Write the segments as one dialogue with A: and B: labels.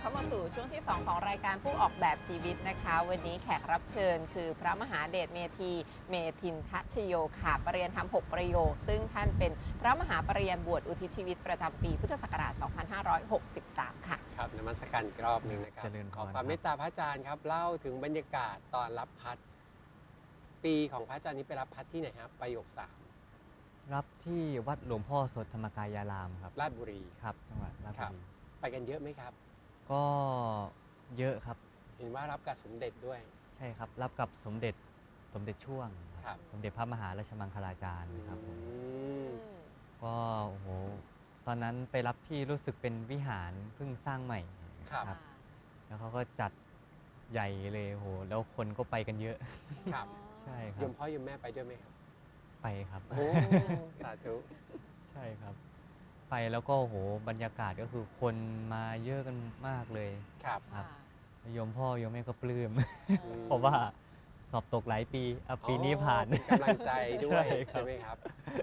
A: เข้ามาสู่ช่วงที่ 2 ของรายการผู้ออกแบบชีวิตนะคะ วันนี้แขกรับเชิญ คือพระมหาเดชเมธีเมธินทัชโยค่ะปรริยนธรรม6ประโยค ซึ่งท่านเป็นพระมหาปรริยนบวชอุทิศชีวิตประจำปีพุทธศักราช 2563 ค่ะ
B: ครับนมัสการอีกรอบหนึ่งนะครับ
C: เจริญพร
B: ขอความ
C: ครับ
B: เมตตาพระอาจารย์ครับเล่าถึงบรรยากาศตอนรับพัดปีของพระอาจารย์นี้ไปรับพัดที่ไหนครับประโยคสาม
C: รับที่วัดหลวงพ่อสดธรรมกายารามครับ
B: ราชบุรี
C: ครับจังหวัดราช
B: ครั
C: บุ
B: บ
C: รี
B: ไปกันเยอะไหมครับ
C: ก็เยอะครับ
B: เห็นว่ารับกับสมเด็จด้วย
C: ใช่ครับ รับกับสมเด็จสมเด็จช่วง
B: ครับ
C: สมเด็จพระมหาราชมังคลาจารย์นะครับผม
B: อืม
C: ก็โอ้โหตอนนั้นไปรับที่รู้สึกเป็นวิหารเพิ่งสร้างใหม่
B: ครับ
C: แล้วเขาก็จัดใหญ่เลยโอ้โหแล้วคนก็ไปกันเยอะ
B: ครับ
C: ใช่ค
B: โย
C: รับ
B: มพ่อโยมแม่ไปด้วยไหมครับ
C: ไปครับ
B: โอ้ สาธุ
C: ใช่ครับ ไปแล้วก็โอ้โหบรรยากาศก็คือคนมาเยอะกันมากเลย
B: ครับ
C: ครับ โยมพ่อโยมแม่ก็ปลื้ม
B: อืม
C: เพราะว่าสอบตกหลายปีอะปีนี้ผ่าน
B: อ๋อเป็นกำลังใจด้วย
C: ใช่ครับ
B: ใช่ไหมครับ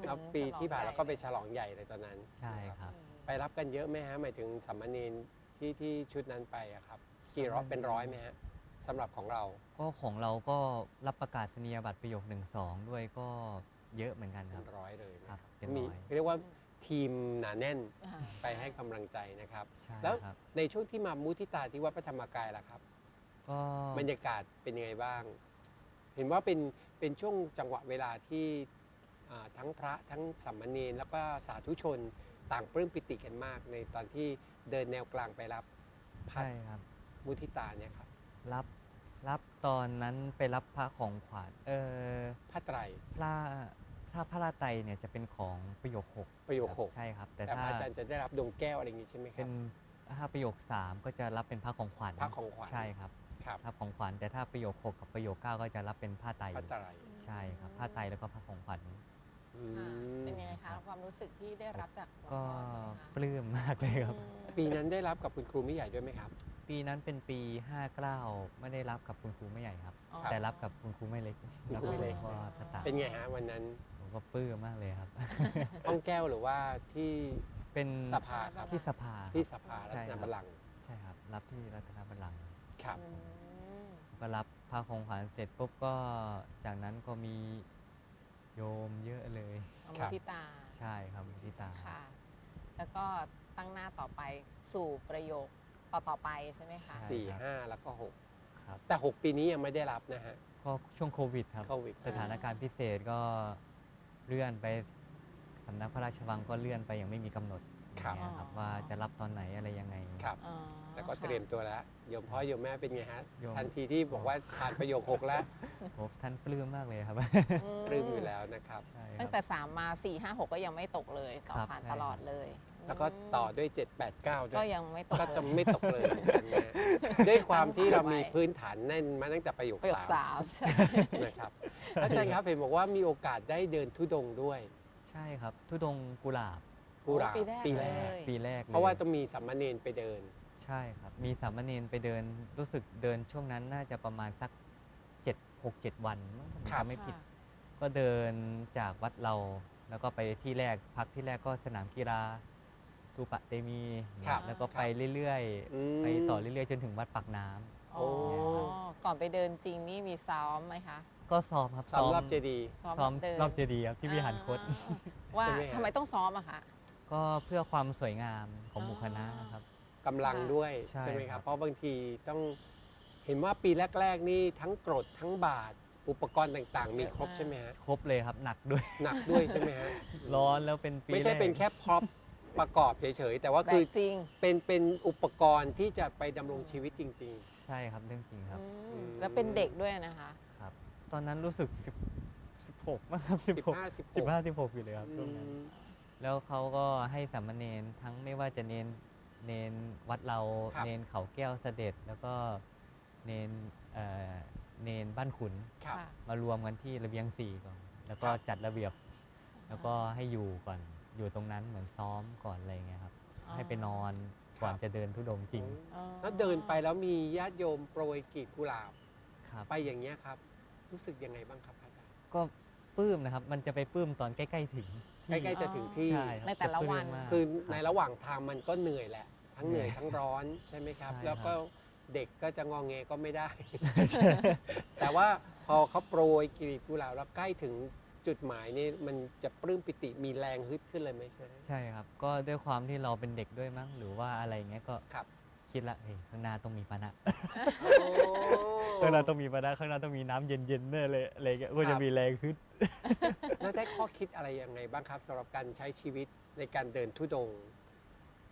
B: แล้วปีที่ผ่านเราก็ไปฉลองใหญ่เลยตอนนั้น
C: ใช่ครับ
B: ไปรับกันเยอะไหมฮะหมายถึงสัมมเนนที่ที่ชุดนั้นไปอะครับกี่ร้อยเป็นร้อยไหมฮะสำหรับของเรา
C: ก็ของเราก็รับประกาศนียบัตรประโยคหนึ่งสองด้วยก็เยอะเหมือนกันค
B: เป็
C: รับ
B: นร้อยเลยนะค
C: ครั
B: รับบ
C: เป็น
B: มี
C: ร้อย
B: เรียกว่า ทีมหนาแน่น
A: อ่า
B: ไปให้กำลังใจนะครับ
C: ใช่
B: แล้ว
C: ครับ
B: ในช่วงที่มามุทิตาที่วัดพระธรรมกายล่ะครับ
C: ก็
B: บรรยากาศเป็นยังไงบ้าง เห็นว่าเป็นเป็นช่วงจังหวะเวลาที่อ่าทั้งพระทั้งสัมมเนนแล้วก็สาธุชนต่างปลื้มปิติกันมาก ในตอนที่เดินแนวกลางไปรับพัด
C: ใช่ครับ
B: มุทิตาเนี่ยครับ
C: รับรับตอนนั้นไปรับพระของขวัญเออ
B: พระไตร
C: พระ ถ้าพระราไตรเนี่ยจะเป็นของประโยคหก
B: ประโยคหก
C: ใช่ครับ แต่
B: แต่พ
C: ถ้า
B: ระอาจารย์จะได้รับดวงแก้วอะไรอย่างงี้ใช่ไหมค
C: เป็
B: รับ
C: นถ้าประโยคสามก็จะรับเป็นพระของขวัญ
B: พระของขวัญ
C: ใช่ครับ
B: ครับ
C: พระของขวัญแต่ถ้าประโยคหกกับประโยคเก้าก็จะรับเป็นผ้าไตร
B: พระไตร
C: ใช่ครับผ้าไตรแล้วก็พระของขวัญ
B: อื
A: ค่ะ
B: ม
A: เป็นยังไงคะความรู้สึกที่ได้รับจากหลวง
C: ก็
A: พ่อใช่ไหมคะ
C: ปลื้มมากเลยครับ
A: อืม
B: ปีนั้นได้รับกับคุณครูไม่ใหญ่ด้วยไหมครับ
C: ปีนั้นเป็นปี 59 ไม่ได้รับกับคุณครูไม่ใหญ่ครับ
A: อ๋อ
C: แต่รับกับคุณครูไม่เล็ก
B: คุณ
C: รับ
B: ครู
C: ไม่เล็ก
B: ไม่
C: ก็
B: เล็ก
C: ทตา
B: เป็นไงฮะวันนั้น
C: ผมก็ปลื้มมากเลยครับ
B: ห้องแก้วหรือว่าที่
C: เป็น
B: สภาครับ
C: ที่สภาครับ
B: ที่สภารั
C: ใช่
B: ต
C: คนรับ
B: บัลลังก์
C: ใช่ครับ รับที่รัตนบัลลังก์
B: ครับ
A: อืม
C: ก็รับพระของขวัญเสร็จปุ๊บก็จากนั้นก็มีโยมเยอะเลย
A: เอา
B: ครั
A: มุ
B: บ
A: ทิตา
C: ใช่ครับมุทิตา
A: ค่ะ แล้วก็ตั้งหน้าต่อไปสู่ประโยค ต่อต่อๆไปใช่ไหมคะ
C: ใช่
B: สี่ห้าแล้วก็หก
C: ครับ
B: แต่หกปีนี้ยังไม่ได้รับนะฮะ
C: ก็ช่วงโควิดครับ
B: โควิด
C: สถานการณ์พิเศษก็เลื่อนไปสำนักพระราชวังก็เลื่อนไปอย่างไม่มีกำหนด
B: ครับ
C: อย่างเงี้ยครับว่าจะรับตอนไหนอะไรยังไง
B: ครับ
A: อ๋อ
B: แล้วก็
A: ค่ะ
B: เตรียมตัวแล้วโยมพ่อโยมแม่เป็นไงฮะ
C: โยม
B: ทันทีที่บอกว่าผ่านประโยคหกแล้ว
C: โอ้ท่านปลื้มมากเลยครับ
A: อืม
B: ปลื้มอยู่แล้วนะครับ
C: ใช่ค
A: ตั้
C: รั
A: ง
C: บ
A: แต่3มา4 5 6ก็ยังไม่ตกเลยสอบ
C: ครับ
A: ผ่าน
C: ใช่
A: ตลอดเลย
B: แล้วก็ต่อด้วย 7 8 9 ด้
A: ก็
B: วย
A: ยังไม่ตก
B: ก็จะ
A: เลย
B: ไม่ตกเลยเหมือนกันนะฮะด้วยความที่เรามี
A: ไว้
B: พื้นฐานแน่นมาตั้งแต่ประโยค
A: ประโยค
B: สา
A: สามมใช่
B: นะครับอาจารย์ครับเห็นบอกว่ามีโอกาสได้เดินทุดงค์ด้วย
C: ใช่ครับทุดงค์กุหลาบ
B: กุหลาบ
A: ปีแรก
B: ปีแร
A: เล
B: ก
A: ย
C: ปีแรกลย
B: เพราะว่าต้องมีสัมมาเนนไปเดิน
C: ใช่ครับ มีสามเณรไปเดินรู้สึกเดินช่วงนั้นน่าจะประมาณสักเจ็ดหกเจ็ดวันมั้งถ้าผม
B: ครับ
C: จำไม่ผิด
A: ค่ะ
C: ก็เดินจากวัดเรา แล้วก็ไปที่แรกพักที่แรกก็สนามกีฬา ทูปะเตมี
B: ครับ
C: แล้วก็ไปเรื่อย
B: อืม
C: ๆ ไปต่อเรื่อยๆ จนถึงวัดปากน้ำ
A: อ๋อ
B: โอ้
A: ก่อนไปเดินจริงนี่มีซ้อมไหมคะ
C: ก็ซ้อมครับ
B: สำหรับเจดีย์
A: ซ้อม
C: ซ้อม
A: เดิน
C: รอบเจดีย์ครับที่วิหารคต
A: อ่าว่า
B: ใช่ไหมฮะ
A: ทำไมต้องซ้อมอะคะ
C: ก็เพื่อความสวยงามของหมู่คณะครับ
B: กำลังด้วย
C: ใช่
B: ใช่ไหมค
C: ครั
B: รับ
C: บ
B: เพราะบางทีต้องเห็นว่าปีแรก ๆ นี่ทั้งกรดทั้งบาทอุปกรณ์ต่างๆ มีครบใช่ไหมฮะ
C: ครบเลยครับหนักด้วย
B: หนักด้วยใช่ไหมฮะ
C: ร้อนแล้วเป็นปี
B: ไม่ใช่
C: แรก
B: เป็นแค่พร็อพ ประกอบเฉยๆ แต่ว่า
A: แบ
B: คือบ
A: จริง
B: เป็นเป็นอุปกรณ์ที่จะไปดำรงชีวิตจริง
C: ใช่ครับเรื่องจริงครับ
A: อืม
B: อืม
A: แล้วเป็นเด็กด้วยนะคะ
C: ครับตอนนั้นรู้สึกสิบสิบหกมั้งครับ
B: ๆ
C: สิบหก
B: 15
C: สิบ
B: 16
C: ห้าสิบหกอยู่เลยครับช่วงนั้น
B: อืม
C: แล้วเขาก็ให้สามเณรทั้งไม่ว่าจะเนนเนนวัดเรา
B: ครับ
C: เนนเขาแก้วเสด็จ แล้วก็เนนเอ่อเนนบ้านขุน
B: ครับ
A: ค่ะ
C: มารวมกันที่ระเบียงสี่ก่อน แล้วก็
B: ครับ
C: จัดระเบียบ แล้วก็ให้อยู่ก่อน อยู่ตรงนั้นเหมือนซ้อมก่อนอะไรเงี้ยครับ
A: อ๋อ
C: ให้ไปนอนก่อนจะเดินทุดงค์จริง
A: อ๋อ
B: แล้วเดินไปแล้วมีญาติโยมโปรยกลีบกุหลาบ
C: ครับ
B: ไปอย่างเงี้ยครับ รู้สึกยังไงบ้างครับอาจารย์
C: ก็ปลื้มนะครับ มันจะไปปลื้มตอนใกล้ๆถึง
B: ใกล้ๆจะถึงที่
C: ใช่ครับ
A: ในแต่ละวัน
C: จปลื้มมาก
B: คือ
C: รับ
B: ในระหว่างทางมันก็เหนื่อยแหละ ทั้งเหนื่อยทั้งร้อนใช่ไหมครับ
C: ใช่ครับ
B: แล้วก็เด็กก็จะงองแงก็ไม่ได้ แต่ว่าพอเขาโปรยกลีบกุหลาบแล้วใกล้ถึง จุดหมายนี่มันจะปลื้มปิติมีแรงฮึดขึ้นเลยไหมใช่ไหม
C: ใช่ครับ ก็ด้วยความที่เราเป็นเด็กด้วยมั้งหรือว่าอะไรเงี้ยก็
B: ครับ
C: คิดละเฮ้ยข้างหน้าต้องมีปานะ
B: โอ้
C: ข้างหน้าต้องมีปานะข้างหน้าต้องมีน้ำเย็นๆแน่เลยอะไรเงี้ยก็
B: ครั
C: จะ
B: บ
C: มีแรงขึ้น
B: แล้วได้ข้อคิดอะไรยังไงบ้างครับสำหรับการใช้ชีวิตในการเดินทุดงค์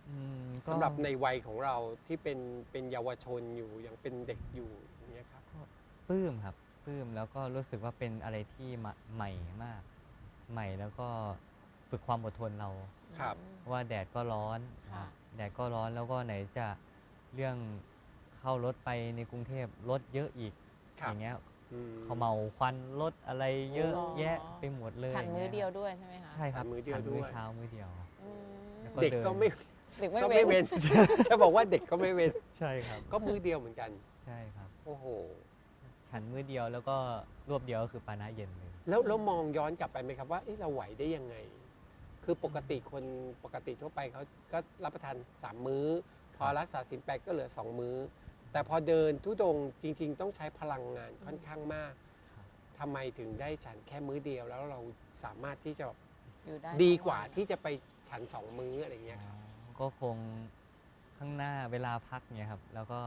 C: อืมก็
B: สำหรับในวัยของเราที่เป็นเป็นเยาวชนอยู่ยังเป็นเด็กอยู่อย่างเงี้ยครับ
C: ปลื้มครับ ปลื้มแล้วก็รู้สึกว่าเป็นอะไรที่ใหม่ใหม่มาก ใหม่แล้วก็ฝึกความอดทนเรา
B: ครับ
C: เพราะว่าแดดก็ร้อนค
A: ค่ะ
C: รับแดดก็ร้อนแล้วก็ไหนจะเรื่องเข้ารถไปในกรุงเทพรถเยอะอีก
B: ครั
C: อบย่างเงี้ย
B: อืม
C: เขาเมาควันรถอะไรเยอะ
A: อ๋อ
C: แยะไปหมดเลย
A: ฉันมื้อา
C: ง
A: เดี
C: งี้
A: ยวด้วยใช่ไหมคะ
C: ใช่ครับ
B: ฉันมื้อเดียว
C: ฉันมื้อ
B: ด้วย
C: เช้ามื้อเดียว
A: อืม
C: แล้วก็
B: เด็กก็ไม่
A: เด็กไม่
B: ก็
A: เว้
B: ไม่
A: น
B: เว้นจะบอกว่าเด็กก็ไม่เว้น
C: ใช่ครับ
B: ก็มือเดียวเหมือนกัน
C: ใช่ครับ
B: โอ้โห
C: ฉันมื้อเดียวแล้วก็รวบเดียวก็คือปานะเย็นเลย
B: แล้วแล้วมองย้อนกลับไปไหมครับว่าเอ๊ะเราไหวได้ยังไง คือปกติคนปกติทั่วไปเขาก็รับประทานสามมื้อ พอรักษาสินแปดก็เหลือสองมื้อ แต่พอเดินทุดงค์จริง ๆ ต้องใช้พลังงานค่อนข้างมาก
C: ครับ
B: ทำไมถึงได้ฉันแค่มื้อเดียวแล้วเราสามารถที่จะ
A: อยู่ได้
B: ดีกว่า
A: ทั้งน
B: ที่จะไปฉันสองมื้ออะไรเงี้ยครับ
C: ก็คงข้างหน้าเวลาพักเนี่ยครับ แล้วก็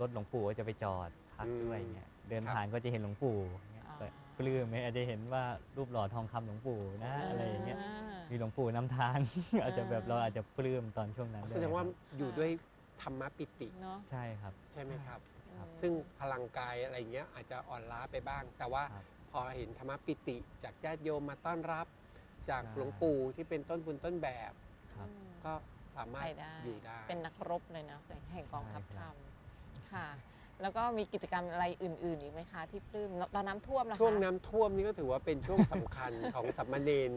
C: รถหลวงปู่ก็จะไปจอดพัก
B: อืม
C: ด้วยเงี้ย เดิน
B: ครับ
C: ผ่านก็จะเห็นหลวงปู่เงี้ย
A: อ๋อ
C: ก็ปลื้มไหมอาจจะเห็นว่ารูปหล่อทองคำหลวงปู่นะอะไรอย่างเงี้ยามีหลวงปู่นำทาง อาจจะแบบเราอาจจะปลื้มตอนช่วงนั้น
B: แสดงว่า
C: ด้วยครับ
B: อยู่ด้วยธรรมะปิติ
A: เนาะ
C: ใช่ครับ
B: ใช่ไหมครับ
C: ครับ
B: ซึ่งพลังกายอะไรเงี้ยอาจจะอ่อนล้าไปบ้าง แต่ว่า
C: ครับ
B: พอเห็นธรรมปิติ จากญาติโยมมาต้อนรับ จาก
C: ใช่
B: หลวงปู่ที่เป็นต้นบุญต้นแบบ
C: ครับ
A: อืม
B: ก็สามารถ
A: ไปได้
B: อยู่ได้
A: เป็นนักรบเลยนะแห่งกองทัพธ
C: ใช่
A: ร
C: ครั
A: ร
C: บ
A: มค่ะ แล้วก็มีกิจกรรมอะไรอื่น ๆ อีกไหมคะที่ปลื้มตอนน้ำท่วมนะคะ
B: ช่วงน้ำท่วมนี่ก็ถือว่าเป็นช่วงสำคัญ ของสัมมาเนน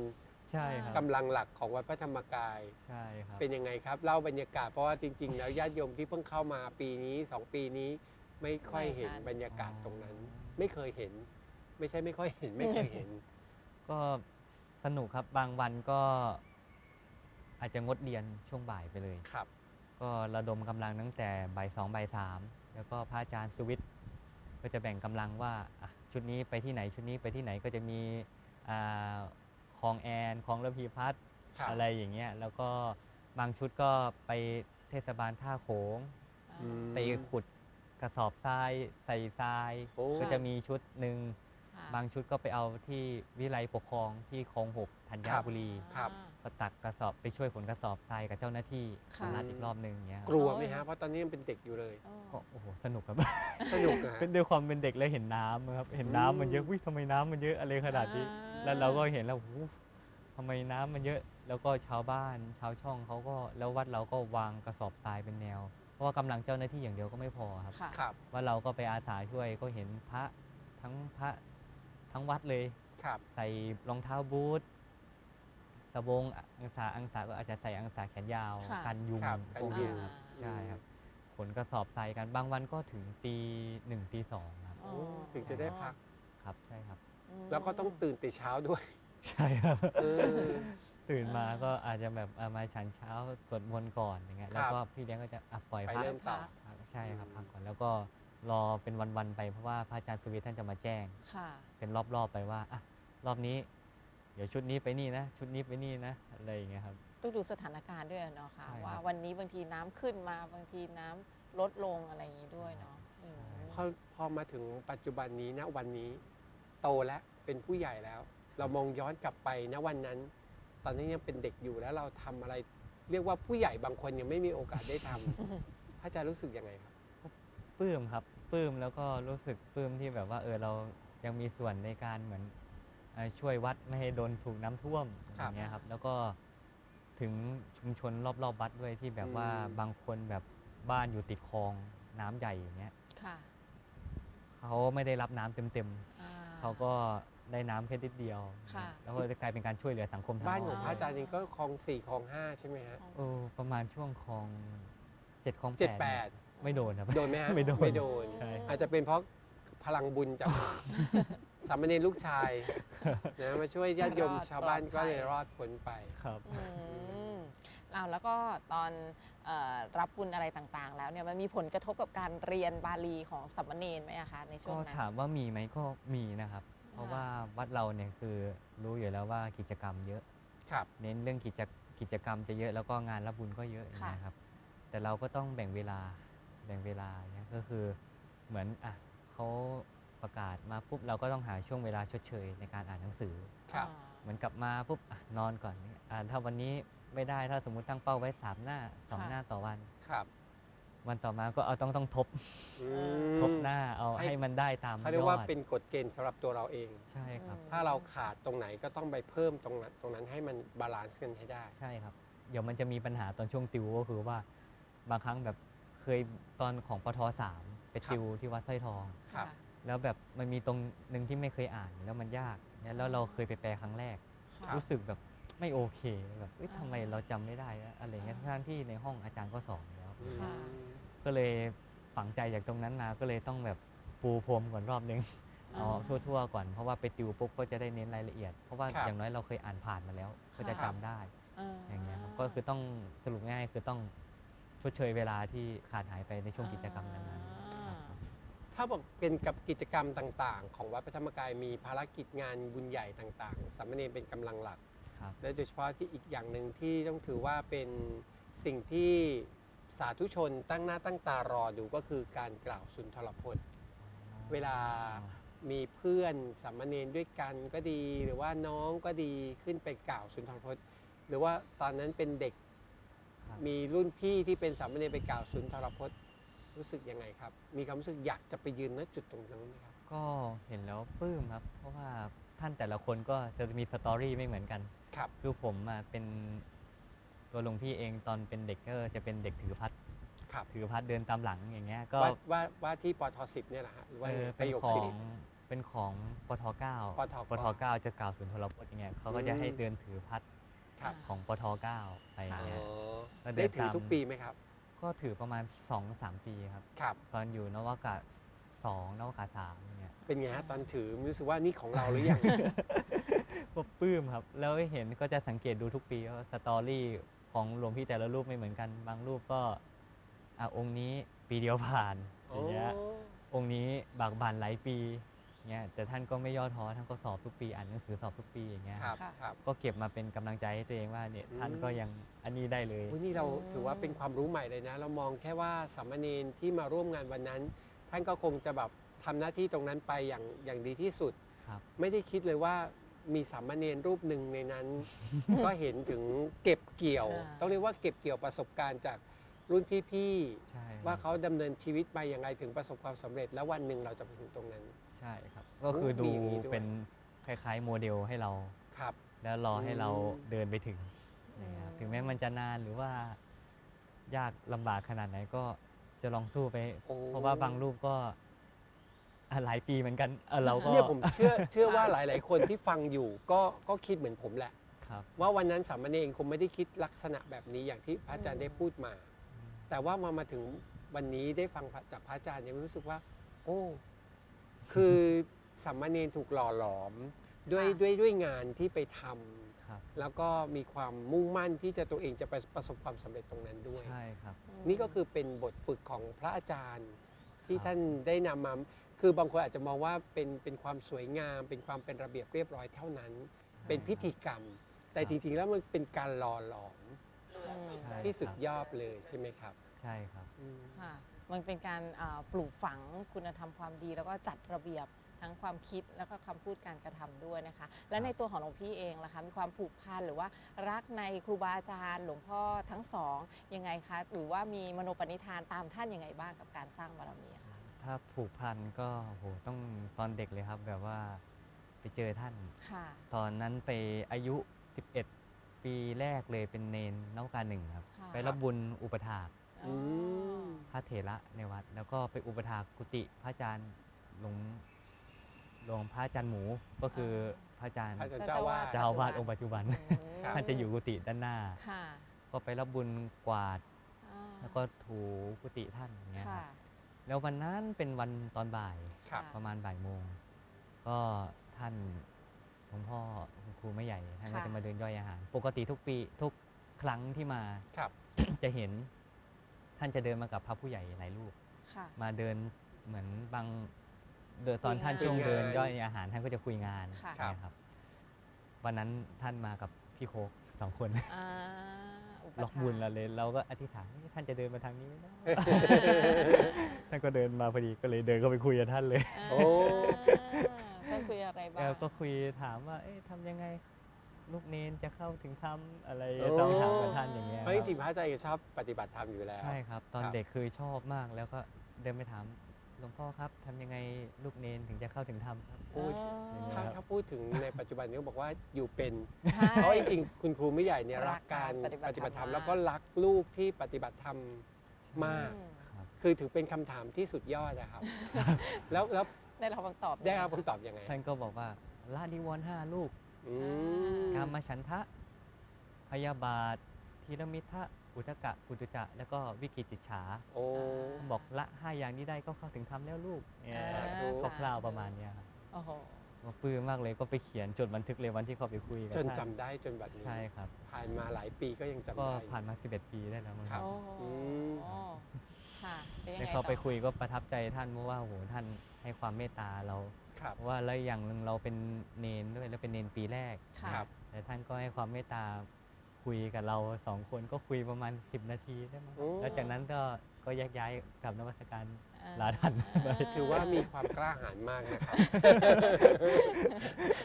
C: ใช่ครับ
B: กำลังหลักของวัดพระธรรมกาย
C: ใช่ครับ
B: เป็นยังไงครับเล่าบรรยากาศเพราะว่าจริง ๆ แล้วญาติโยมที่เพิ่งเข้ามาปีนี้สองปีนี้ไม่ค่อยเห็นบรรยากาศตรงนั้น ไม่เคยเห็น ไม่ใช่ไม่ค่อยเห็นไม่เคยเห็น
C: ก็สนุกครับบางวันก็ อาจจะงดเรียนช่วงบ่ายไปเลย
B: ครับ
C: ก็ระดมกำลังตั้งแต่บ่ายสองบ่ายสาม แล้วก็พระอาจารย์สุวิทย์ก็จะแบ่งกำลังว่าอะชุดนี้ไปที่ไหนชุดนี้ไปที่ไหนก็จะมีอ่าคลองแอนคลองระพีพัฒน์
B: ครับ
C: อะไรอย่างเงี้ยแล้วก็บางชุดก็ไปเทศบาลท่าโขง
B: อืม
C: ไปขุดกระสอบทรายใส่ทราย
B: โอ้
C: ก็จะมีชุดหนึ่ง
A: ค่ะ
C: บางชุดก็ไปเอาที่วิไลปกครองที่คลองหกธัญ
B: ครับ
C: บุรี
B: ครับ
C: ก็ตักกระสอบไปช่วยขนกระสอบทรายกับเจ้าหน้าที่
A: ค่ะ
C: รัดอีกรอบหนึ่งอย่างเงี้ยครับ
B: กลัวไหมฮะเพราะตอนนี้ยังเป็นเด็กอยู่เลย
A: อ๋อ
C: ก็โอ้โหสนุกครับ
B: สนุกนะฮะ
C: เป็นด้วยความเป็นเด็กแล้วเห็นน้ำครับเห็นน้ำมันเยอะวิทำไมน้ำมันเยอะอะไรขนาดนี้ แล้วเราก็เห็นแล้วโอ้โหทำไมน้ำมันเยอะ แล้วก็ชาวบ้าน ชาวช่องเขาก็แล้ววัดเราก็วางกระสอบทรายเป็นแนว เพราะว่ากำลังเจ้าหน้าที่อย่างเดียวก็ไม่พอครับ
A: ค่ะ
B: ครับ
C: ว่าเราก็ไปอาสาช่วยก็เห็นพระทั้งพระ ทั้งวัดเลย
B: ครับ
C: ใส่รองเท้าบูทสบงอังสาอังสาก็อาจจะใส่อังสาแขนยาว
A: ค่ะ
C: กันยุง
B: ครับกัน
C: พวก
B: ยุ
C: นี้
B: ง
C: ครับ
B: อืม
C: ใช่ครับขนกระสอบทรายกันบางวันก็ถึงตีหนึ่งตีสองครับ
A: อ๋อ
B: โอ้ถึงจะได้พัก
C: ครับใช่ครับ
A: ม
B: แล้วก็ต้องตื่นแต่เช้าด้วย
C: ใช่ครับ
B: เออ
C: ตื่นมา
A: อ่า
C: ก็อาจจะแบบเอามาฉันเช้าสวดมนต์ก่อนอย่างเงี้ย
B: ครับ
C: แล้วก็พี่เลี้ยงก็จะอะปล่อย
B: ไป
C: พัก
B: เริ่มต่อ
C: พักใช่ครับ
B: อืม
C: พักก่อนแล้วก็ รอเป็นวันๆไปเพราะว่าพระอาจารย์สุวิทย์ท่านจะมาแจ้ง
A: ค่ะ
C: เป็นรอบๆไปว่าอะรอบนี้ เดี๋ยวชุดนี้ไปนี่นะ ชุดนี้ไปนี่นะอะไรอย่างเงี้ยครับ
A: ต้องดูสถานการณ์ด้วยเนาะค่ะ
C: ใช่ครับ
A: ว่าวันนี้บางทีน้ำขึ้นมาบางทีน้ำลดลงอะไรอย่างนี้ด้วยเนาะอืม
B: พอพอมาถึงปัจจุบันนี้ณวันนี้ โตแล้วเป็นผู้ใหญ่แล้ว เรามองย้อนกลับไปณวันนั้น ตอนนี้ยังเป็นเด็กอยู่แล้วเราทำอะไร เรียกว่าผู้ใหญ่บางคนยังไม่มีโอกาสได้ทำ พระอาจารย์รู้สึกยังไงครับ
C: ปลื้มครับปลื้มแล้วก็รู้สึกปลื้มที่แบบว่าเออเรายังมีส่วนในการเหมือนเอ่อช่วยวัดไม่ให้โดนถูกน้ำท่วมอ
B: ครับ
C: ย่างเงี้ยครับ แล้วก็ถึงชุมชนรอบๆวัดด้วยที่แบบว่า
B: อืม
C: บางคนแบบบ้านอยู่ติดคลองน้ำใหญ่อย่างเงี้ย
A: ค่ะ
C: เขาไม่ได้รับน้ำเต็ม
A: อ่
C: ๆเขาก็ได้น้ำแค่นิดเดียว
A: ค่ะ
C: แล้วก็จะกลายเป็นการช่วยเหลือสังคมทาง
B: บ้านของ
C: อ้ม
B: พระอาจารย์เองก็คลองสี่คลองห้าใช่ไหมฮะ
C: เออประมาณช่วงคลองเจ็ดคลอง
B: เจ็ด
C: แป
B: แป
C: ด
B: ด
C: ไม่โดนครับ
B: โดนไหมฮะ
C: ไม่โดน
B: ไม่โดน
C: ใช่
B: อาจจะเป็นเพราะพลังบุญจาก สามเณรลูกชายนะมาช่วยญาติโยมชาวบ้านก็เลยรอดพ้นไป
C: ครับ
A: อืมอ้าวแล้วก็ตอนเออรับบุญอะไรต่างๆ แล้วเนี่ยมันมีผลกระทบกับการเรียนบาลีของสามเณรไหมอะคะในช่ว
C: ก็
A: งนั้น
C: ถามว่ามีไหมก็มีนะครับ เพราะว่าวัดเราเนี่ยคือรู้อยู่แล้วว่ากิจกรรมเยอะ
B: ครับ
C: เน้นเรื่องกิจกิจกรรมจะเยอะแล้วก็งานรับบุญก็เยอะอย่าง
A: ค่ะ
C: เงี้ยครับ แต่เราก็ต้องแบ่งเวลา แบ่งเวลาเนี่ยก็คือเหมือนอะเขาประกาศมาปุ๊บเราก็ต้องหาช่วงเวลาชดเชยในการอ่านหนังสือ
B: ครับ
C: เหมือนกลับมาปุ๊บอะนอนก่อนอะถ้าวันนี้ไม่ได้ถ้าสมมุติตั้งเป้าไว้สามหน้าสอง
A: ค่ะ
C: หน้าต่อวัน
B: ครับ
C: วันต่อมาก็เอาต้องต้องทบ
B: อืม
C: ทบหน้าเอา
B: ให้
C: ให้มันได้ตาม
B: เขาเรียกว่า
C: อด
B: เป็นกฎเกณฑ์สำหรับตัวเราเอง
C: ใช่ครับ
B: ถ้าเราขาดตรงไหนก็ต้องไปเพิ่มตรงนั้นตรงนั้นให้มันบาลานซ์กันให้ได้
C: ใช่ครับ เดี๋ยวมันจะมีปัญหาตอนช่วงติวก็คือว่าบางครั้งแบบ เคยตอนของปทสามไป
B: ครับ
C: ติวที่วัดสร้อยทอง
B: ครับ
C: แล้วแบบมันมีตรงหนึ่งที่ไม่เคยอ่านแล้วมันยากเนี่ยแล้วเราเคยไปแปลครั้งแรก
A: ค่ะ
C: รู้สึกแบบไม่โอเคแบบเอ้ย
A: อ่า
C: ทำไมเราจำไม่ได้วะอะไรเงี้ย
A: อ่า
C: ทั้งที่ในห้องอาจารย์ก็สอนแล้ว
B: อืม
A: ค่ะ
C: ก็เลยฝังใจจากตรงนั้นมาก็เลยต้องแบบปูพรมก่อนรอบนึงเอาทั่วๆก่อนเพราะว่าไปติวปุ๊บก็จะได้เน้นรายละเอียด เพราะว่า
B: ครับ
C: อย่างน้อยเราเคยอ่านผ่านมาแล้ว ก็จะ
A: ครั
C: จำ
A: บ
C: ได้
A: เออ
C: อย่างเงี้ยครับก็คือต้องสรุปง่ายๆคือต้อง ชดเชยเวลาที่ขาดหายไปในช่วงกิจกรรมนั้นๆครับ
B: ถ้าบอกเป็นกับกิจกรรมต่างๆ ของวัดพระธรรมกายมีภารกิจงานบุญใหญ่ต่างๆสามเณรเป็นกำลังหลัก
C: ครับ
B: และโดยเฉพาะที่อีกอย่างหนึ่งที่ต้องถือว่าเป็นสิ่งที่สาธุชนตั้งหน้าตั้งตารอดูก็คือการกล่าวสุนทรพจน์ เวลามีเพื่อนสามเณรด้วยกันก็ดี หรือว่าน้องก็ดีขึ้นไปกล่าวสุนทรพจน์ หรือว่าตอนนั้นเป็นเด็ก
C: ครับ
B: มีรุ่นพี่ที่เป็นสามเณรไปกล่าวสุนทรพจน์รู้สึกยังไงครับ มีความรู้สึกอยากจะไปยืนณจุดตรงนั้นไหมครับ
C: ก็เห็นแล้วปลื้มครับ เพราะว่าท่านแต่ละคนก็จะมีสตอรี่ไม่เหมือนกัน
B: ครับ
C: คือผมอะเป็นตัวหลวงพี่เองตอนเป็นเด็กก็จะเป็นเด็กถือพัด
B: ครับ
C: ถือพัดเดินตามหลังอย่างเงี้ย ก็
B: ว่าว่าว่าที่ปทสิบเนี่ยแหละฮะหรือว่า
C: เออ
B: ป
C: เป็น
B: ระโยค
C: ขอ
B: สิ
C: ง
B: บ
C: เป็นของปทเก้า
B: ปท
C: ปทเก้าจะกล่าวสุนทรพจน์อย่างเงี้ยเขาก็จะ
B: อืม
C: ให้เดินถือพัด
B: ครับ
C: ของปทเก้าไปอ
B: อ๋
C: ย่างเงี้ย
B: อ
C: ก็เดิน
B: ได้ถือ
C: ตาม
B: ทุกปีไหมครับ
C: ก็ถือประมาณ 2-3 ปีครับ
B: ครับ
C: ตอนอยู่นวากาศสองนวากาศสามอย่างเงี้ย
B: เป็นไงฮะตอนถือรู้สึกว่านี่ของเราหรือยัง
C: ก็ปลื้มครับ แล้วเห็นก็จะสังเกตดูทุกปีว่าสตอรี่ของหลวงพี่แต่ละรูปไม่เหมือนกัน บางรูปก็อะองค์นี้ปีเดียวผ่านอย่างเงี้ย องค์นี้บากบั่นหลายปี เงี้ยแต่ท่านก็ไม่ย่อท้อท่านก็สอบทุกปีอ่านหนังสือสอบทุกปีอย่างเงี้ย
B: ครับ
A: ค่ะ
B: ครับ
C: ก็เก็บมาเป็นกำลังใจให้ตัวเองว่าเนี่ย
B: อืม
C: ท่านก็ยังอันนี้ได้เลย
B: วันนี้เรา
A: อืม
B: ถือว่าเป็นความรู้ใหม่เลยนะ เรามองแค่ว่าสามเณรที่มาร่วมงานวันนั้น ท่านก็คงจะแบบทำหน้าที่ตรงนั้นไปอย่างอย่างดีที่สุด
C: ครับ
B: ไม่ได้คิดเลยว่ามีสามเณรรูปหนึ่งในนั้น ก็เห็นถึงเก็บเกี่ยว
A: อ่า
B: ต้องเรียกว่าเก็บเกี่ยวประสบการณ์จากรุ่นพี่
C: ใช่
B: ๆ ว่าเขาดำเนินชีวิตมาอย่างไรถึงประสบความสำเร็จ แล้ววันหนึ่งเราจะไปถึงตรงนั้น
C: ใช่ครับ ก็คือ
B: มี
C: ดู
B: อย่างนี้ด้วย
C: เป็นคล้าย ๆ โมเดลให้เรา
B: ครับ
C: แล้วรอให้เรา
B: อืม
C: เดินไปถึงนะครับถึงแม้มันจะนานหรือว่ายากลำบากขนาดไหนก็จะลองสู้ไป
B: โอ้
C: เพราะว่าบางรูปก็อะหลายปีเหมือนกันเออเราก็
B: เนี่ยผมเชื่อเชื่อว่าหลาย ๆ คนที่ฟังอยู่ก็ก็คิดเหมือนผมแหละ
C: ครับ
B: ว่าวันนั้นสามเณรคงไม่ได้คิดลักษณะแบบนี้อย่างที่พระอาจารย์ได้พูดมา แต่ว่ามามาถึงวันนี้ได้ฟังจากพระอาจารย์ยังรู้สึกว่า โอ้ คือสามเณรถูกหล่อหลอมด้วย
A: ค่ะ
B: ด้วยด้วยงานที่ไปทำ
C: ครับ
B: แล้วก็มีความมุ่งมั่นที่จะตัวเองจะไปประสบความสำเร็จตรงนั้นด้วย
C: ใช่ครับ
B: นี่ก็คือเป็นบทฝึกของพระอาจารย์ที่
C: ครับ
B: ท่านได้นำมา คือบางคนอาจจะมองว่าเป็นเป็นความสวยงาม เป็นความเป็นระเบียบเรียบร้อยเท่านั้น เป็นพิธีกรรม แต่จริงๆแล้วมันเป็นการหล่อหลอม
A: อืม
C: ใช่
B: ที่สุด
C: ครับ
B: ยอดเลยใช่ไหมครับ
C: ใช่ครับ
B: อืม
A: ค่ะ มันเป็นการอ่าปลูกฝังคุณธรรมความดี แล้วก็จัดระเบียบทั้งความคิดแล้วก็คำพูดการกระทำด้วยนะคะ และในตัวของหลวงพี่เองล่ะคะมีความผูกพันหรือว่ารักในครูบาอาจารย์ หลวงพ่อทั้งสองยังไงคะหรือว่ามีมโนปณิธานตามท่านยังไงบ้างกับการสร้างบารมีอะคะ
C: ถ้าผูกพันก็โหต้องตอนเด็กเลยครับแบบว่าไปเจอท่าน
A: ค่ะ
C: ตอนนั้นไปอายุ 11 ปีแรกเลยเป็นเนนนวกาหนึ่งครับ
A: ค่ะ
C: ไปรับบุญอุปถาก
B: อืม
C: พระเถระในวัด แล้วก็ไปอุปถากกุฏิพระอาจารย์หลวงหลวงพระอาจารย์หมูก็คือพระอาจารย์
B: พระอาจารย์เจ้าวาด
C: เจ้าอาวาดองค์ปัจจุบัน
A: อืม
B: ครับ
C: ท่านจะอยู่กุฏิด้านหน้า
A: ค่ะ
C: ก็ไปรับบุญกวาด
A: อ่า
C: แล้วก็ถูกุฏิท่านอย่างเงี้ยค
A: ค่ะ
C: รับแล้ววันนั้นเป็นวันตอนบ่าย
B: ครับ
A: ค่ะ
C: ประมาณบ่ายโมง ก็ท่านหลวงพ่อคุณครูไม่ใหญ่ท่านก็
A: ค่ะ
C: จะมาเดินย่อยอาหาร ปกติทุกปีทุกครั้งที่มา
B: ครับ
C: จะเห็น ท่านจะเดินมากับพระผู้ใหญ่หลายรูป
A: ค่ะ
C: มาเดินเหมือนบางเดินตอน
A: คุยงาน
C: ท่านช่วงเดิน
B: คุยงาน
C: ย่อยอาหารท่านก็จะคุยงาน
A: ค่ะ
C: นะครับ วันนั้นท่านมากับพี่โคกสองคน
A: อ่าอุป
C: ล็อกบุญ
A: ทา
C: เรา
A: น
C: เลยเราก็อธิษฐานเอ๊ะท่านจะเดินมาทางนี้ไหมนะ ท่านก็เดินมาพอดีก็เลยเดินเข้าไปคุยกับท่านเลย
B: โอ้
A: ท่านคุยอะไรบ้าง
C: แล้วก็คุยถามว่า เอ๊ะทำยังไง ลูกเนนจะเข้าถึงถ้ำอะไร
B: โอ้
C: ต้องถามกับท่านอย่างเงี้ย
B: เพราะจริงๆ
C: ค
B: พระอาจารย์ก็ชอบปฏิบัติธรรมอยู่แล้ว
C: ใช่ครับ ตอน
B: ครับ
C: เด็กคือชอบมากแล้วก็เดินไปถามหลวงพ่อครับทำยังไงลูกเนนถึงจะเข้าถึงถ้ำครับ
B: พูด
C: อย่างเงี้ย
B: ถ้าถ้าพูดถึงในปัจจุบันนี้ก็บอกว่าอยู่เป็น
A: ใช่
B: เพราะจริงๆคุณครูไม่ใหญ่เนี่ย
A: รั
B: รั
A: ก
B: ก
A: กา
B: การร
A: ปฏิบั
B: ป
A: ติ
B: ฏิบัติธรรม
A: ธรรม
B: แล้วก็รักลูกที่ปฏิบัติธรรมมาก
A: อืม
C: ครับ
B: คือถือเป็นคำถามที่สุดยอดนะครับ แล้วแล้ว
A: ได้รับคำตอบ
B: ได้รับคำตอบยังไง
C: ท่านก็บอกว่าละนิวรณ์ห้าลูก
B: อืม
C: กามฉันทะ พยาบาททีรมิทะอุทกะกุตุจะ แล้วก็วิกิจิจฉา
B: โอ้
C: บอกละห้าอย่างนี้ได้ก็เข้าถึงธรรมแล้วลูกเนี่ย
B: สาธุ
C: คร่าวๆประมาณเนี้ยครับ
A: โอ้โห
C: ก็ปลื้มมากเลยก็ไปเขียนจดบันทึกเลยวันที่เขาไปคุยกับ
B: จน
C: ท่า
B: จำได้จนบัดนี้
C: ใช่ครับ
B: ผ่านมาหลายปีก็ยังจำ
C: ก็
B: ได้
C: ผ่านมา 11 ปีได้แล้วมั้ง
B: ค
C: ค
B: รั
C: รับบ
A: โอ้โห
B: อืม
A: ค่ะเป็นยัง
C: ได้
A: ไง
C: เขาไป
A: ต่อ
C: คุยก็ประทับใจท่านเพราะว่าโอ้โหท่านให้ความเมตตาเรา
B: ครับ
C: เพราะว่าแล้วอย่างหนึ่งเราเป็นเนนด้วยแล้วเป็นเนนปีแรก
A: ค่ะ
B: ครับ
C: แต่ท่านก็ให้ความเมตตาคุยกับเราสองคนก็คุยประมาณ 10 นาทีได้มั้ง
B: โอ้
C: แล้วจากนั้นก็ก็แยกย้ายกลับนวัตการ
A: อ่
C: ลาท่าน
B: ถือว่ามีความกล้าหาญมากนะครับ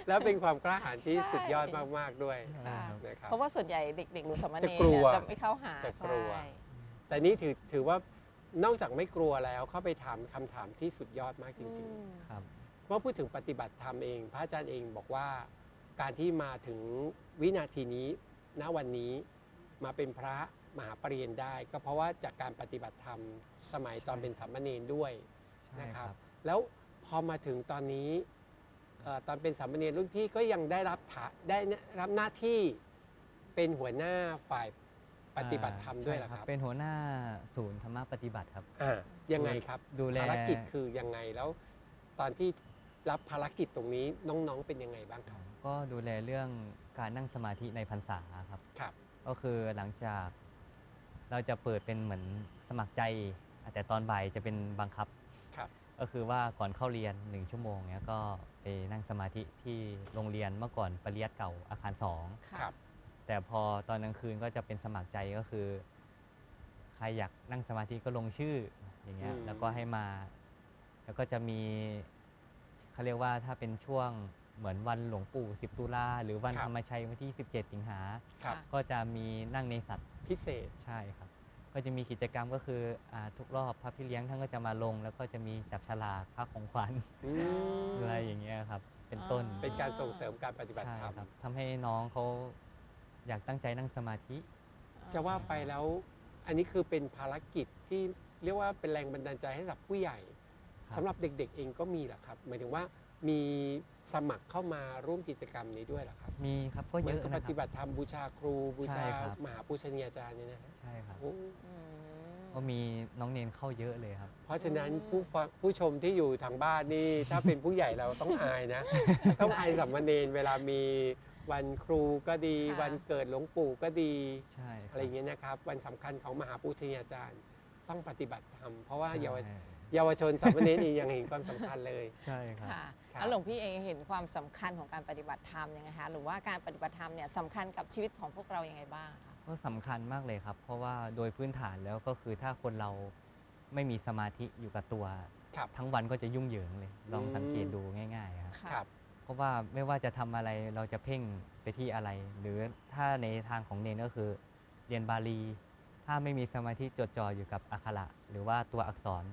B: แล้วเป็นความกล้าหาญที่สุดยอดมากๆด้วย
A: ค่ะ
B: นะครับ
A: เพราะว่าส่วนใหญ่เด็กๆหรือสามเณร
B: จะกลั
A: เนี่
B: ว
A: ยจะไม่เข้าหา
B: จะกลัว
A: ใช่
B: แต่นี่ถือถือว่านอกจากไม่กลัวแล้วเข้าไปถามคำถามที่สุดยอดมากจริง
A: อืม
C: ครับ
B: ๆเพราะพูดถึงปฏิบัติธรรมเอง พระอาจารย์เองบอกว่าการที่มาถึงวินาทีนี้ณวันนี้มาเป็นพระมหาปรริญญาได้ ก็เพราะว่าจากการปฏิบัติธรรมสมัยตอนเป็นสามเณรด้วย
C: ใช่
B: นะค
C: ค
B: รั
C: รับบ
B: แล้วพอมาถึงตอนนี้เอ่อตอนเป็นสามเณรรุ่นพี่ก็ยังได้รับถาได้รับหน้าที่เป็นหัวหน้าฝ่ายปฏิบัติธรรมด้วยเหรอ
C: ใช่
B: ครับ
C: เป็นหัวหน้าศูนย์ธรรมปฏิบัติครับ
B: อ่ายังไงครับ
C: ดูแล
B: ภารกิจคือยังไงแล้ว ตอนที่ รับภารกิจตรงนี้น้องๆเป็นยังไงบ้างครับ
C: ก็ดูแลเรื่องการนั่งสมาธิในพรรษาครับ
B: ครับ
C: ก็คือหลังจากเราจะเปิดเป็นเหมือนสมัครใจ แต่ตอนบ่ายจะเป็นบังคับ
B: ครับ
C: ก็คือว่าก่อนเข้าเรียนหนึ่งชั่วโมงเนี้ยก็ไปนั่งสมาธิที่โรงเรียนเมื่อก่อนปริยัติเก่าอาคารสอง
A: ค่ะ
B: ครับ
C: แต่พอตอนกลางคืนก็จะเป็นสมัครใจก็คือ ใครอยากนั่งสมาธิก็ลงชื่ออย่างเงี้ย
B: อืม
C: แล้วก็ให้มา แล้วก็จะมี เขาเรียกว่าถ้าเป็นช่วงเหมือนวันหลวงปู่ 10 ตุลาหรือวันธรรมชัยวันที่ 17 สิงหา
B: ครับ
C: ก็จะมีนั่งในสัตว์
B: พิเศษ
C: ใช่ครับ ก็จะมีกิจกรรมก็คืออาทุกรอบพระพี่เลี้ยงท่านก็จะมาลง แล้วก็จะมีจับฉลากพระของขวัญ
B: อืม
C: อะไรอย่างเงี้ยครับ เป็นต้น
B: เป็นการส่งเสริมการปฏิบัติ
C: ใช่
B: ธรรม
C: ครับทำให้น้องเขาอยากตั้งใจนั่งสมาธิ
B: จะว่าไปแล้ว อันนี้คือเป็นภารกิจที่เรียกว่าเป็นแรงบันดาลใจให้กับผู้ใหญ่
C: ครับ
B: สำหรับเด็กๆเองก็มีเหรอครับ หมายถึงว่ามีสมัครเข้ามาร่วมกิจกรรมนี้ด้วยเหรอครับ
C: มีครับก็
B: เห
C: เย
B: มือน
C: อะ
B: กับ
C: นะ
B: ป
C: ค
B: ฏิ
C: รับ
B: บัติธรรมบูชาครูบู
C: ใช่
B: ชา
C: ครับ
B: มหาปูชนียาจารย์เนี่ยนะฮะ
C: ใช่ครับ
B: โอ้
A: อืม
C: ก็มีน้องเนนเข้าเยอะเลยครับ
B: เพราะฉะนั้น
A: อืม
B: ผู้ฟังผู้ชมที่อยู่ทางบ้านนี่ ถ้าเป็นผู้ใหญ่เราต้องอายนะ ต้องอายสัมมเนรเวลามีวันครูก็ดี
A: ค่ะ
B: วันเกิดหลวงปู่ก็ดี
C: ใช่คบ
B: อะไรอย่างเงี้ยนะครับ วันสำคัญของมหาปูชนียาจารย์ต้องปฏิบัติธรรมเพราะว่า
C: ใช่
B: เยาว เยาวชนสัมมเนรเองยังเห็นความสำคัญเลย
C: ใช่ครับ
A: ค่ะ
B: ครับ
A: แล้วหลวงพี่เองเห็นความสำคัญของการปฏิบัติธรรมยังไงคะหรือว่าการปฏิบัติธรรมเนี่ยสำคัญกับชีวิตของพวกเรายังไงบ้างคะ
C: ก็สำคัญมากเลยครับ เพราะว่าโดยพื้นฐานแล้วก็คือถ้าคนเราไม่มีสมาธิอยู่กับตัว
B: ครับ
C: ทั้งวันก็จะยุ่งเหยิงเลย ลอง
B: อืม
C: สังเกตดูง่ายๆครับ
A: ค่ะ
B: ครับ
C: เพราะว่าไม่ว่าจะทำอะไรเราจะเพ่งไปที่อะไร หรือถ้าในทางของเนนก็คือ เรียนบาลี ถ้าไม่มีสมาธิจดจ่ออยู่กับอักขระหรือว่าตัวอักษร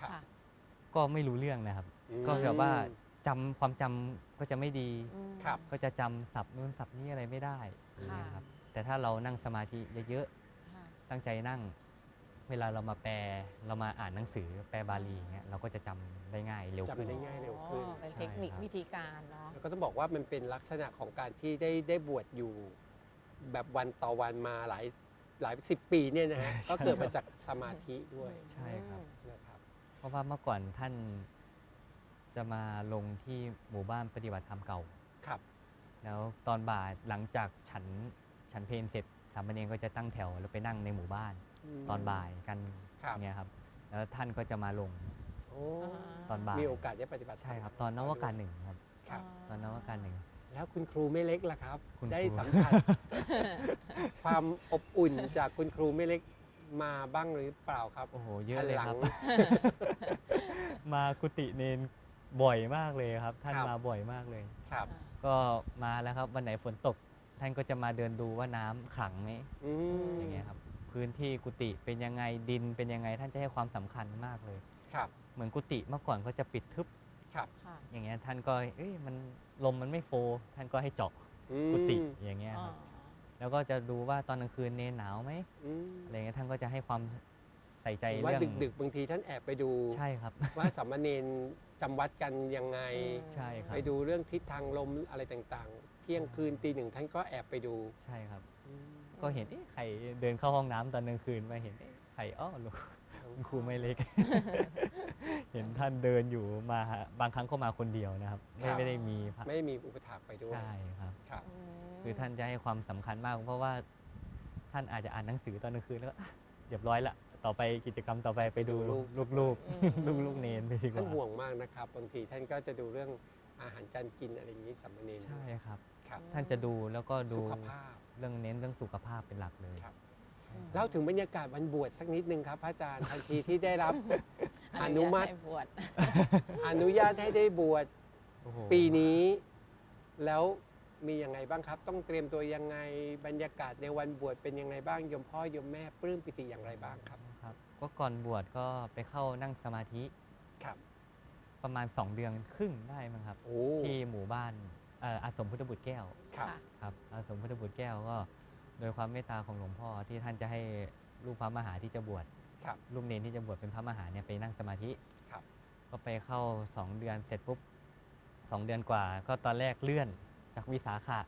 B: ครับ
A: ค่ะ
C: ก็ไม่รู้เรื่องนะครับ
B: อืม
C: ก็แบบว่าจำความจำก็จะไม่ดี
A: อืม
B: ครับ
C: ก็จะจำศัพท์นู่นศัพท์นี้อะไรไม่ได้อย่างเงี้ย
A: ค่ะ
C: ครับ แต่ถ้าเรานั่งสมาธิเยอะ
A: ค่ะ
C: ๆตั้งใจนั่ง เวลาเรามาแปลเรามาอ่านหนังสือแปลบาลีอย่างเงี้ยเราก็จะจำได้ง่ายเร็วขึ้น
B: จำได้ง่ายเร็วขึ้น
A: อ๋อเป็น
C: ใช่
A: เทคนิค
C: ครับ
A: วิธีการเนาะ
B: แล้วก็ต้องบอกว่ามันเป็นลักษณะของการที่ได้ได้บวชอยู่ แบบวันต่อวันมาหลายหลายสิบปีเนี่ยนะฮะ ก็เกิดมาจากสมาธิด้วย
C: ใช่ครับ
B: นะค รับ
C: เพราะว่าเมื่อก่อนท่านจะมาลงที่หมู่บ้านปฏิบัติธรรมเก่า
B: ครับ
C: แล้วตอนบ่ายหลังจากฉันฉันเพลเสร็จสามเณรก็จะตั้งแถวแล้วไปนั่งในหมู่บ้าน
B: ม
C: ตอนบ่ายกัน
B: ครับ
C: เนี่ยครับ แล้วท่านก็จะมาลง
B: โอ้
C: ตอนบ่าย
B: มีโอกาสได้ปฏิบัติธรรม
C: ใช่ครับ ตอนนวการหนึ่งครับ
B: ครับ
C: ตอนนวการหนึ่ง
B: แล้วคุณครูไม่เล็กล่ะครับ
C: คุณครู
B: ได้สัมผัส ความอบอุ่นจากคุณครูไม่เล็ก มาบ้างหรือเปล่าครับ
C: โอ้โหเยอะเลยครับ
B: หันหลัง
C: มากุฏิเนนบ่อยมากเลยครับ ท่าน
B: ครับ
C: มาบ่อยมากเลย
B: ครับ
C: ก็มาแล้วครับวันไหนฝนตก ท่านก็จะมาเดินดูว่าน้ำขังไหม
B: อืม
C: อย่างเงี้ยครับ พื้นที่กุฏิเป็นยังไงดินเป็นยังไงท่านจะให้ความสำคัญมากเลย
B: ครับ
C: เหมือนกุฏิเมื่อก่อนก็จะปิดทึบ
B: ครับ
A: ค่ะ
C: อย่างเงี้ยท่านก็เอ้ยมันลมมันไม่โฟร์ท่านก็ให้เจาะ
B: อืม
C: กุฏิอย่างเงี้ย
A: อ๋อ
C: ครับ แล้วก็จะดูว่าตอนกลางคืนเนนหนาวไหม
B: อืม
C: อะไรเงี้ยท่านก็จะให้ความใส่ใจ
B: ว่า
C: เรื่อง
B: ดึกๆบางทีท่านแอบไปดู
C: ใช่ครับ
B: ว่าสามเณรจำวัดกันยังไง
A: อืม
C: ใช่ครับ
B: ไปดูเรื่องทิศทางลมอะไรต่างๆ เที่ยงคืนตีหนึ่งท่านก็แอบไปดู
C: ใช่ครับ ก็เห็นเอ๊ะใครเดินเข้าห้องน้ำตอนกลางคืนมาเห็นเอ๊ะใครอ้อลูกคุณ ครูไม่เล็ก เห็นท่านเดินอยู่มาหาบางครั้งก็มาคนเดียวนะครับ ไม่
B: ครับ
C: ไม่ได้มีพระ
B: ไม่มีอุปถากไปด้วย
C: ใช่ครับ
B: ครับ
A: ม
C: คือท่านจะให้ความสำคัญมาก เพราะว่าท่านอาจจะอ่านหนังสือตอนกลางคืนแล้วก็อะเรียบร้อยละต่อไปกิจกรรมต่อไปไปดู
B: ดูลู
C: ลู
B: ก
C: ก
A: อืม
C: ๆลูกลูกๆเนนไปดีก
B: ท่าน
C: ว่า
B: ห่วงมากนะครับบางทีท่านก็จะดูเรื่องอาหารการกินอะไรอย่างนี้สามเณร
C: ใช่ครับ
B: ครับ
C: ท่านจะดูแล้วก็ดู
B: สุขภาพ
C: เรื่องเน้นเรื่องสุขภาพเป็นหลักเลย
B: ครับ
C: ใช่
B: เล่าถึงบรรยากาศวันบวชสักนิดนึงครับ พระอาจารย์ทันทีที่ได้รับอนุมัติ
A: ให้บวช
B: อนุญาตให้ได้บวช
C: โอ้โห
B: ปีนี้ แล้วมียังไงบ้างครับ ต้องเตรียมตัวยังไงบรรยากาศในวันบวชเป็นยังไงบ้างโยมพ่อโยมแม่ปลื้มปิติอย่างไรบ้างครับ
C: ครับ ก็ก่อนบวชก็ไปเข้านั่งสมาธิ
B: ครับ
C: ประมาณ2เดือนครึ่งได้มั้งครับ
B: โอ้
C: ที่หมู่บ้านเอ่ออาสมพุทธบุตรแก้ว
B: ครับ
C: ครับอาสมพุทธบุตรแก้วก็ โดยความเมตตาของหลวงพ่อที่ท่านจะให้ลูกพระมหาที่จะบวช
B: ครับ
C: ลูกเนนที่จะบวชเป็นพระมหาเนี่ยไปนั่งสมาธิ
B: ครับ
C: ก็ไปเข้า2เดือนเสร็จปุ๊บสองเดือนกว่า ก็ตอนแรกเลื่อนจากวิสาขะ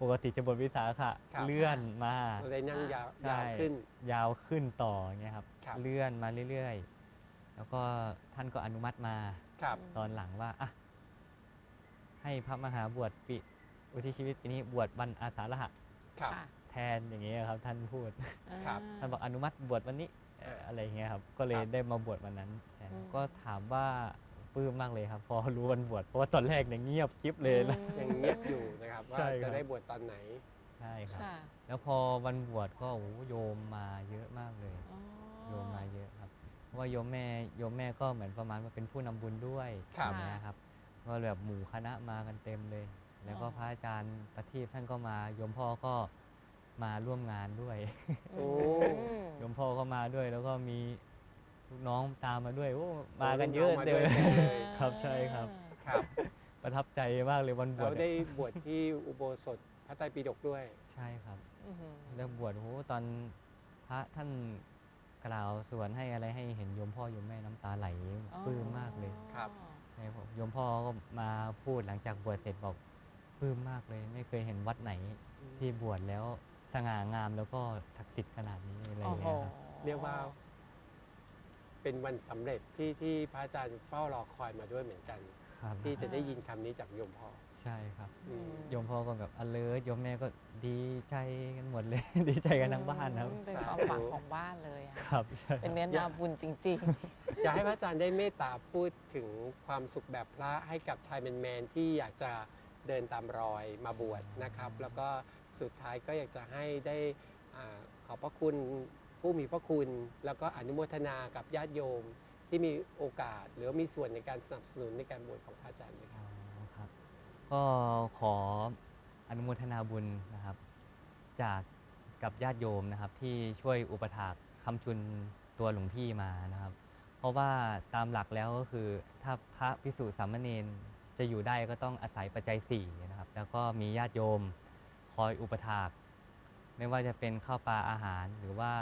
C: ปกติจะบวชวิสาขะ
B: ครับ
C: เลื่อนมา
B: เราได้นั่งยาว
C: ใช่
B: ยาวขึ้น
C: ยาวขึ้นต่อเงี้ยครับ
B: ครับ
C: เลื่อนมาเรื่อยๆ แล้วก็ท่านก็อนุมัติมา
B: ครับ
C: ตอนหลังว่าอะให้พระมหาบวชปีอุทิศชีวิตปีนี้บวชวันอาสาฬหะ
B: ครับ
A: ค่ะ
C: แทนอย่างเงี้ยครับ ท่านพูด
B: ครับ
C: ท่านบอกอนุมัติบวชวันนี้เอ่ออะไรเงี้ยครับ ก็เลย
B: ครับ
C: ได้มาบวชวันนั้นแทน
A: อืม
C: ก็ถามว่าปลื้มมากเลยครับ พอรู้วันบวชเพราะว่าตอนแรกเนี่ยเงียบกริบเลยนะ
B: ยังเงียบอยู่นะครับว่า
C: ใช่ครับ
B: จะได้บวชตอนไหน
C: ใช่ครับ
A: ค่ะ
C: แล้วพอวันบวชก็โอ้โหโยมมาเยอะมากเลย
A: อ๋อ
C: โยมมาเยอะครับเพราะว่าโยมแม่โยมแม่ก็เหมือนประมาณว่าเป็นผู้นำบุญด้วย
B: ครับ
C: อย่างเงี้ยครับ ก็แบบหมู่คณะมากันเต็มเลย แล้วก็พระอาจารย์ประทีปท่านก็มาโยมพ่อก็มาร่วมงานด้วย
B: โอ้
A: ม
C: โยมพ่อก็มาด้วย แล้วก็มีลูกน้องตามมาด้วยโอ้มากันเยอะ
B: มา
C: เล
B: ด้วย
C: ย
B: เต็มเลย
C: ครับใช่ครับ
B: ครับ
C: ประทับใจมากเลยวันบว
B: เรา
C: ช
B: ได้
C: เนี่ย
B: บวชที่อุโบสถพระไตรปิฎกด้วย
C: ใช่ครับ
A: อื้อหือ
C: แล้วบวชโอ้โหตอนพระท่านกล่าวสวนให้อะไรให้เห็นโยมพ่อโยมแม่น้ำตาไหลปลื้มมากเลย
B: ครับ
C: ใช่ผมโยมพ่อก็มาพูดหลังจากบวชเสร็จบอกป ลื้มมากเลย ไม่เคยเห็นวัดไหนที่บวชแล้วสง่างามแล้วก็ศักดิ์สิทธิ์ขนาดนี้อะไรอ
A: โอ้
C: ย่าง
A: โห
C: เงี้ยครับ
B: เรียกว่า เป็นวันสำเร็จที่ที่พระอาจารย์เฝ้ารอคอยมาด้วยเหมือนกัน
C: ครับ
B: ที่จะได้ยินคำนี้จากโยมพ่อ
C: ใช่ครับ
B: อืม
C: โยมพ่อก็แบบ alert โยมแม่ก็ดีใจกันหมดเลย ดีใจกันทั้งบ้านครับ
A: อืมเป็นความฝันของบ้านเลยอะ
C: ครับใช่
A: เป็นเนื้อนาบุญจริง
B: อยากให้พระอาจารย์ได้เมตตาพูดถึงความสุขแบบพระให้กับชายแมนๆที่อยากจะ เดินตามรอยมาบวชนะครับ แล้วก็สุดท้ายก็อยากจะให้ได้ขอบพระคุณผู้มีพระคุณ แล้วก็อนุโมทนากับญาติโยมที่มีโอกาสหรือว่ามีส่วนในการสนับสนุนในการบวชของพระอาจารย์ด้วยครับ
C: ครับ ก็ขออนุโมทนาบุญนะครับ จากกับญาติโยมนะครับ ที่ช่วยอุปถากคำชุนตัวหลวงพี่มานะครับ เพราะว่าตามหลักแล้วก็คือถ้าพระพิสุสามเณร จะอยู่ได้ก็ต้องอาศัยปัจจัยสี่นะครับ แล้วก็มีญาติโยมคอยอุปถาก ไม่ว่าจะเป็นข้าวปลาอาหารหรือว่า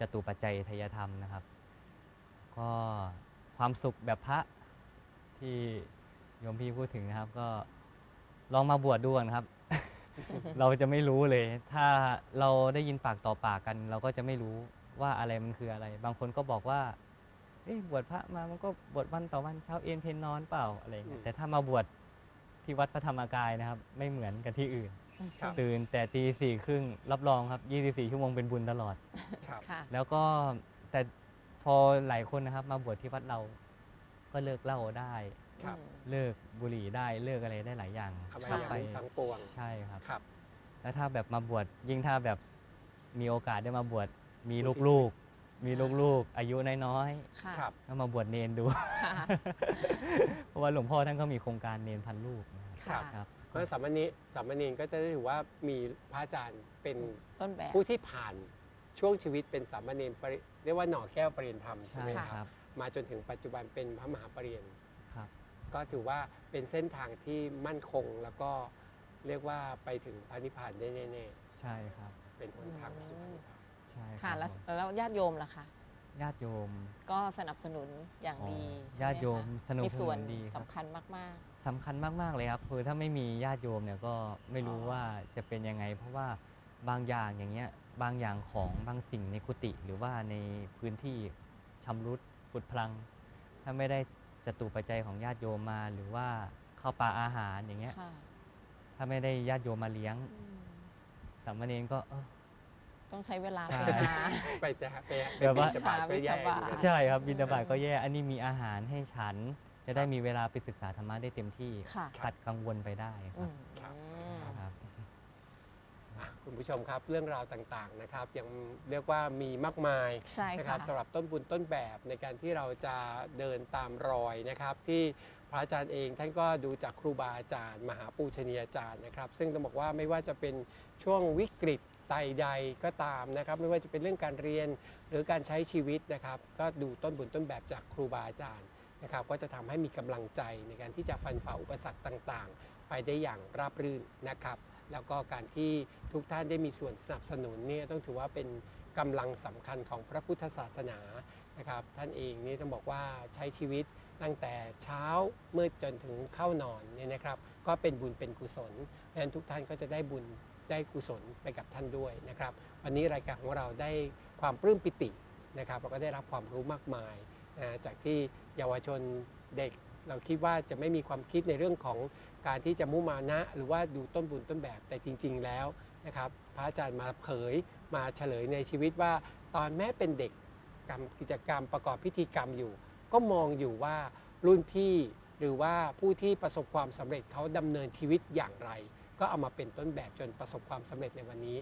C: จตุปัจจัยทายธรรมนะครับ ก็ความสุขแบบพระที่โยมพี่พูดถึงนะครับ ก็ลองมาบวชดูก่อนครับ เราจะไม่รู้เลย ถ้าเราได้ยินปากต่อปากกัน เราก็จะไม่รู้ว่าอะไรมันคืออะไร บางคนก็บอกว่า เอ้ยบวชพระมามันก็บวชวันต่อวันเช้าเอ็นเพนนอนเปล่าอะไรอย่างเงี้
B: อื
C: ย
B: ม
C: แต่ถ้ามาบวชที่วัดพระธรรมกายนะครับ ไม่เหมือนกันที่อื่น
B: ครับ
C: ตื่นแต่ตีสี่ครึ่งรับรองครับ 24 ชั่วโมงเป็นบุญตลอด
B: ครับ
A: ค่ะ
C: แล้วก็แต่พอหลายคนนะครับ มาบวชที่วัดเรา ก็เลิกเหล้าได้
B: ครับ
A: อืม
C: เลิกบุหรี่ได้เลิกอะไรได้หลายอย่าง
B: ทำไม
A: ค่ะ
B: อย่าง
C: ไป
B: รู้ทั้งปวง
C: ใช่ครับ
B: ครับ
C: แล้วถ้าแบบมาบวชยิ่งถ้าแบบมีโอกาสได้มาบวชมี
B: อุทิศ
C: ลูกๆ มีลูกๆ อายุน้อย
A: ค่ะ
B: ครับ
C: ๆก็มาบวชเนนดู
A: ค่ะ
C: เพราะว่าหลวงพ่อท่านก็มีโครงการเนนพันลูกนะครับ
A: ค่ะ
C: ครับ
B: เพราะฉะนั้นสามเณรสามเณรก็จะได้ถือว่ามีพระอาจารย์เป็น
A: ต้นแบบ
B: ผู้ที่ผ่านช่วงชีวิตเป็นสามเณรปริเรียกว่าหน่อแก้วปรริยนธรรมใช่
C: ใช่
B: ไหม
C: ค
B: ค
C: รั
B: รับ บมาจนถึงปัจจุบันเป็นพระมหาปรริญญา
C: ครับ
B: ก็ถือว่าเป็นเส้นทางที่มั่นคงแล้วก็เรียกว่าไปถึงพระนิพพานได้แน่
C: ใช่ครับ
B: ๆเป็นหนทางสู่พระนิพพาน
C: ใช่
A: ค่ะแล้ว
C: ผม
A: แล้วญาติโยมล่ะคะ
C: ญาติโยม
A: ก็สนับสนุนอย่าง
C: อ๋อ
A: ดีใช่ไห
C: ญาติโยม
A: คะ
C: สนับ
A: มี
C: ส
A: ส่
C: นุ
A: วน
C: นดีครับ
A: สำคัญมาก
C: สำคัญมาก ๆ เลยครับ คือถ้าไม่มีญาติโยมเนี่ยก็ไม่รู้
A: อ๋อ
C: ว่าจะเป็นยังไง เพราะว่าบางอย่างอย่างเงี้ยบางอย่างของบางสิ่งในกุฏิหรือว่าในพื้นที่ชำรุดผุดพลัง ถ้าไม่ได้จตุปัจจัยของญาติโยมมา หรือว่าข้าวปลาอาหารอย่างเงี้ย
A: ๆ ค่ะ
C: ถ้าไม่ได้ญาติโยมมาเลี้ยง
A: อืม
C: สามเณรก็เออ
A: ต้องใช้เวลา
C: ใช่
A: ไปหา
B: ไปแต่ไป
C: แบบ
B: บิ
C: ว่า
B: ณฑบาตก็แย่
A: บิณฑบาต
B: เหมือนกัน
C: ใช่ครับบิณฑบาตก็แย่อันนี้มีอาหารให้ฉัน จะได้มีเวลาไปศึกษาธรรมะได้เต็มที่
A: ค่ะ
C: ตัดกังวลไปได้ค
A: อื
C: รับ
A: ม
B: ครับ
C: ครับ
B: อะคุณผู้ชมครับเรื่องราวต่างๆนะครับ ยังเรียกว่ามีมากมาย
A: ใช่
B: นะค
A: ค่ะ
B: รับสำหรับต้นบุญต้นแบบในการที่เราจะเดินตามรอยนะครับ ที่พระอาจารย์เองท่านก็ดูจากครูบาอาจารย์ มหาปูชนียาจารย์นะครับ ซึ่งต้องบอกว่าไม่ว่าจะเป็นช่วงวิกฤต ใดๆก็ตามนะครับ ไม่ว่าจะเป็นเรื่องการเรียนหรือการใช้ชีวิตนะครับ ก็ดูต้นบุญต้นแบบจากครูบาอาจารย์นะครับ ก็จะทำให้มีกำลังใจในการที่จะฟันฝ่าอุปสรรคต่างๆ ไปได้อย่างราบรื่นนะครับ แล้วก็การที่ทุกท่านได้มีส่วนสนับสนุนเนี่ยต้องถือว่าเป็นกำลังสำคัญของพระพุทธศาสนานะครับ ท่านเองนี่ต้องบอกว่าใช้ชีวิตตั้งแต่เช้ามืดจนถึงเข้านอนเนี่ยนะครับ ก็เป็นบุญเป็นกุศลเพราะฉะนั้นทุกท่านก็จะได้บุญ ได้กุศลไปกับท่านด้วยนะครับ วันนี้รายการของเราได้ความปลื้มปิตินะครับเราก็ได้รับความรู้มากมายนะจากที่เยาวชนเด็กเราคิดว่าจะไม่มีความคิดในเรื่องของการที่จะมุมานะ หรือว่าดูต้นบุญต้นแบบแต่จริง ๆ แล้วนะครับพระอาจารย์มาเผยมาเฉลยในชีวิตว่า ตอนแม้เป็นเด็กทำกิจกรรมประกอบพิธีกรรมอยู่ ก็มองอยู่ว่ารุ่นพี่หรือว่าผู้ที่ประสบความสำเร็จเขาดำเนินชีวิตอย่างไร ก็เอามาเป็นต้นแบบจนประสบความสำเร็จในวันนี้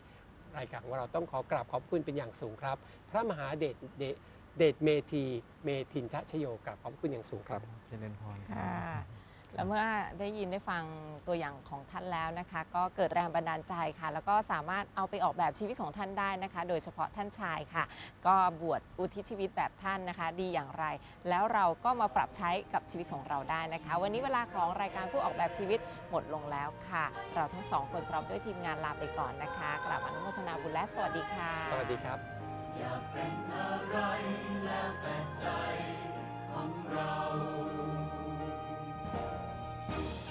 B: รายการของเราต้องขอกราบขอบคุณเป็นอย่างสูงครับ พระมหาเดชเดชเดชเมธีเมทินทชโยกราบขอบคุณอย่างสูงครับ
C: เจริญพร
A: ค่ะ แล้วเมื่อได้ยินได้ฟังตัวอย่างของท่านแล้วนะคะ ก็เกิดแรงบันดาลใจค่ะ แล้วก็สามารถเอาไปออกแบบชีวิตของท่านได้นะคะ โดยเฉพาะท่านชายค่ะ ก็บวชอุทิศชีวิตแบบท่านนะคะ ดีอย่างไร แล้วเราก็มาปรับใช้กับชีวิตของเราได้นะคะ วันนี้เวลาของรายการผู้ออกแบบชีวิตหมดลงแล้วค่ะ เราทั้งสองคนพร้อมด้วยทีมงานลาไปก่อนนะคะกราบอนุโมทนาบุญและสวัสดีค่ะ
B: สวัสดีครับ
D: อยากเป็นอะไรแล้วแต่ใจของเรา Bye.